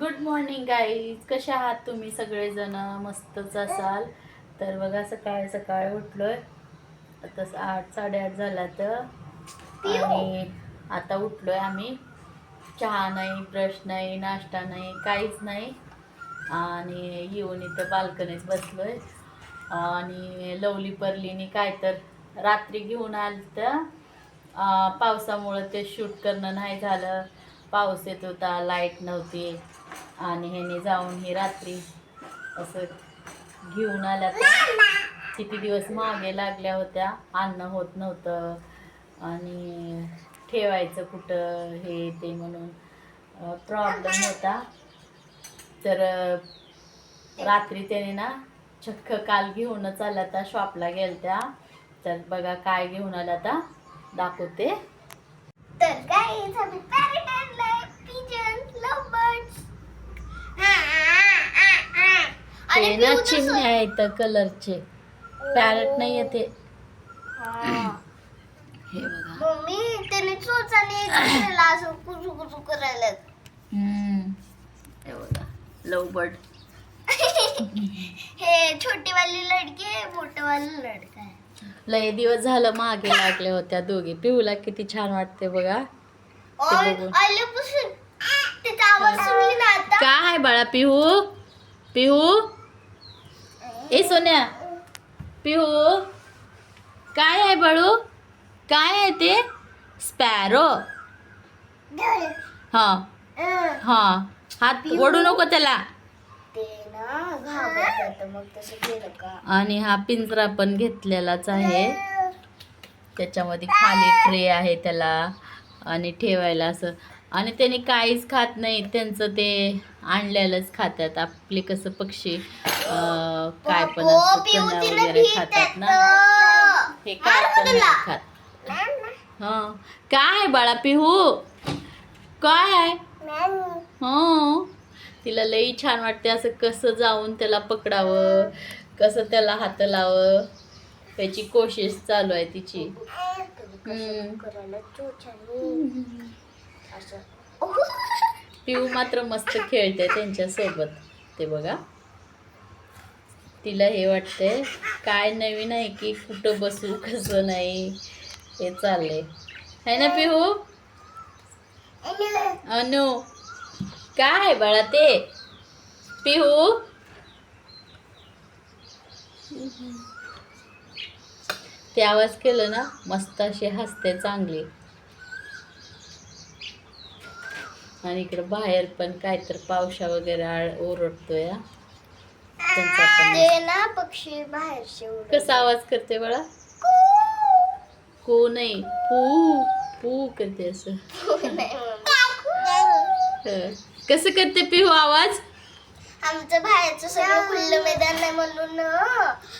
Good morning guys कशा आहात तुम्ही सगळेजण? मस्तच असाल? तर बघा सकाळी सकाळी उठलोय. आता स- आठ साडेआठ झाला तर आणि आता उठलोय आम्ही. चहा नाही ब्रश नाही नाश्ता नाही काहीच नाही. आणि येऊन इथं बाल्कनीत बसलोय. आणि लवली परलीनी काय तर रात्री घेऊन आलं तर पावसामुळं ते शूट करणं नाही झालं. पाऊस येत होता लाइट नव्हती. आणि ह्याने जाऊन ही रात्री असं घेऊन आल्या तर किती दिवस मागे लागल्या होत्या अन्न होत नव्हतं. आणि ठेवायचं कुठं हे ते म्हणून प्रॉब्लेम होता. तर रात्री त्याने ना चक्क काल घेऊनच आल्या त्या शॉपला गेलत्या. तर बघा काय घेऊन आल्या होता दाखवते. तर काय आम्ही पॅरेट आणलाय पिजन लव बर्ड्स ते ना चिमण्या आहेत कलरचे पॅरट नाही आहे ते. हे. बघा. मम्मी त्याने चोचाने दुसऱ्याला असं कुजू कुजू करायला हम्म. हे बघा. लव बर्ड हे छोटीवाली लडकी आहे मोठंवाली लडका आहे. लय दिवस झालं मागे लागल्या होत्या दोघी. पिहूला किती छान वाटते बघा. बघून. आल्यापासून काय आहे बाळा पिहू? पिहू? ए सोन्या. पिहू? काय आहे बाळू? काय आहे ते? स्पॅरो. हा. हा. हात ओढू नको त्याला. का? आणि हा पिंजरा पण घेतलेलाच आहे. त्याच्यामध्ये खाली ट्रे आहे त्याला. आणि ठेवायला असं आणि त्याने काहीच खात नाही त्यांचं ते आणलेलंच खातात. आपले कसं पक्षी काय पण वगैरे खातात ना. हे काय पण खात. हं. काय बाळा पिहू? काय हो. तिला लई छान वाटते असं कसं जाऊन त्याला पकडावं कसं त्याला हात लावं. त्याची कोशिश चालू आहे तिची. पिऊ मात्र मस्त खेळते त्यांच्यासोबत. ते बघा. तिला हे वाटते काय नवीन आहे की कुठं बसू कसं नाही हे चाललंय. है ना पिहू अनु काय बाळा ते? पिहू ते आवाज केलं ना मस्त अशी हसते चांगली. आणि इकडं बाहेर पण काय तर पावसा वगैरे आळ- ओरडतोय. त्यांचा पण ते ना पक्षी उडत कसा आवाज करते बाळा? को. नाही पू पू करते असं. कसं करते पिहू आवाज? आमचं बाहेरचं सगळं खुल्लं मैदान नाही म्हणून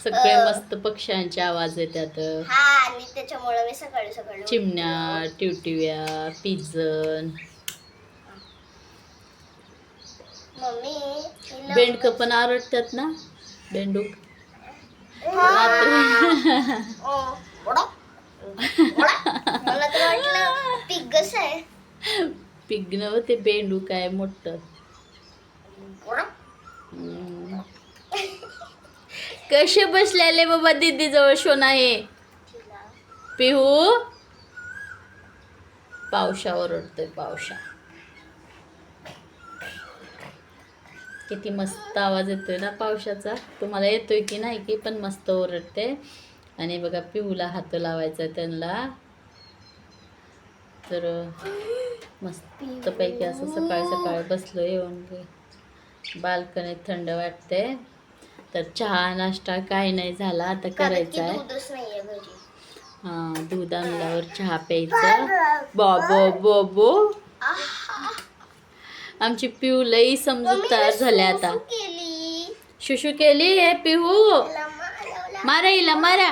सगळे मस्त पक्ष्यांचे आवाज येतात. हा आणि त्याच्यामुळे मी सकाळी सकाळी चिमण्या टिवटिव्या पिजन मम्मी हिला- बेंडक पण आरडतात ना? बेंडूक. हा. रात्री. ओ, ओढा. ओढा. मला तर वाटलं पिग्गस आहे. पिग नव ते बेंडूक आहे मोठं. कसे बसलेले बाबा दीदी जवळ शोन तिला. पिहू? पावसा ओरडतोय पावसा. किती मस्त आवाज येतोय ना पावसाचा. तुम्हाला येतोय की नाही की पण मस्त ओरडते. आणि बघा पिहूला हात लावायचा त्यांना. तर मस्त पैकी असं सकाळी सकाळी बसलो येऊन बाल्कनीत थंड वाटते. तर चहा नाश्ता काही नाही झाला आता करायचा आहे हा दूध आणल्यावर चहा प्यायचा. बाबो बाबो आमची पिऊ लई समजूतदार झाल्या आता. शुशू केली हे पिहू मारा हिला मारा.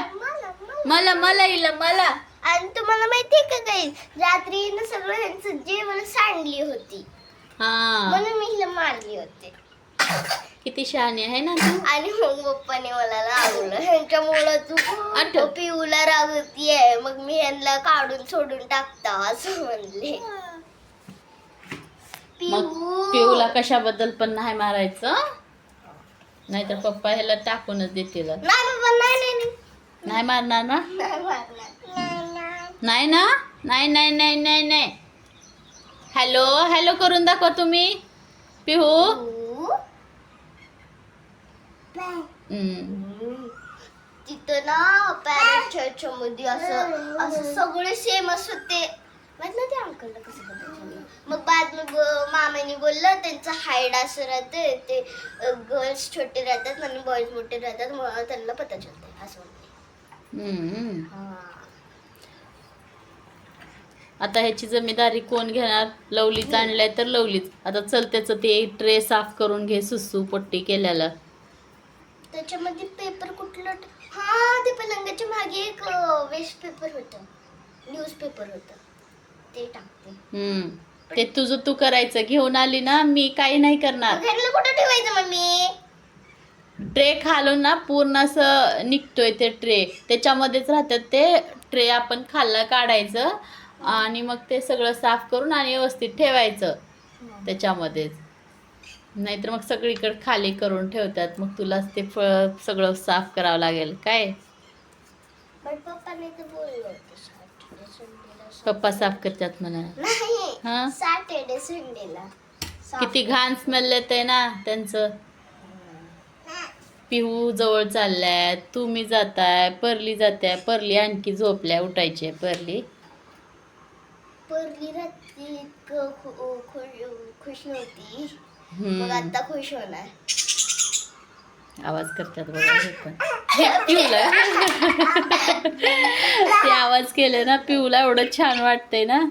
मला- मला- मला मला. आणि तुम्हाला माहितीये का काही रात्री ना सगळं ह्यांचं जेवण सांडली होती. हा. म्हणून मी हिला मारली होते. किती शहाणी आहे ना तू. आणि मग पप्पाने मला रागवलं ह्यांच्यामुळं तू आठव. पिऊला रागवतीये मग मी ह्यांना काढून सोडून टाकता असं म्हणले. पिऊ पिऊला कशाबद्दल पण नाही मारायचं. नाहीतर पप्पा ह्याला टाकूनच देतील. नाही मारणार ना? नाही ना? नाही नाही नाही नाही नाही. हॅलो हॅलो करून दाखवा तुम्ही. पिहू. तिथं ना पॅरेंट असं असं सगळे सेम होते माहीत ना ते अंकलला कसं मग बाद मग मामाने बोललं त्यांचं हाईड असं राहते ते गर्ल्स छोटे राहतात आणि बॉईज मोठे राहतात मग त्यांना पता चलते असं म्हणते. हा. आता ह्याची जमीदारी कोण घेणार? लवलीच आणलाय तर लवलीच. आता चल त्याचं ते ट्रे साफ करून घे सुसू पट्टी केल्याला. त्याच्यामध्ये पेपर कुठलं? हा ते पलंगाच्या मागे एक वेस्ट पेपर होतं. न्यूज पेपर होतं. ते टाकते. हम्म. ते तुझं तू करायचं. घेऊन आली ना मी काही नाही करणार. कुठं ठेवायचं मम्मी? ट्रे खालून ना पूर्ण असं निघतोय ते ट्रे. त्याच्यामध्येच राहतात ते ट्रे आपण खाल्ला काढायचं आणि मग ते सगळं साफ करून आणि व्यवस्थित ठेवायचं त्याच्यामध्येच. नाहीतर मग सगळीकडे खाली करून ठेवतात. मग तुलाच ते फळ सगळं साफ करावं लागेल. काय? पप्पा साफ करतात म्हणा हा? सॅटर्डे संडेला किती घाण स्मेल येते ना त्यांचं. पिहू जवळ चाललाय तुम्ही जाताय परली जाताय परली आणखी झोपल्या उठायची परली. परली रात्री इतकं खु- खु- खुश नव्हती. मग हम्म. आता खुश होणार. आवाज करतात बघा हे पण. हे पिऊला. ते आवाज केले ना पिऊला एवढं छान वाटतंय ना.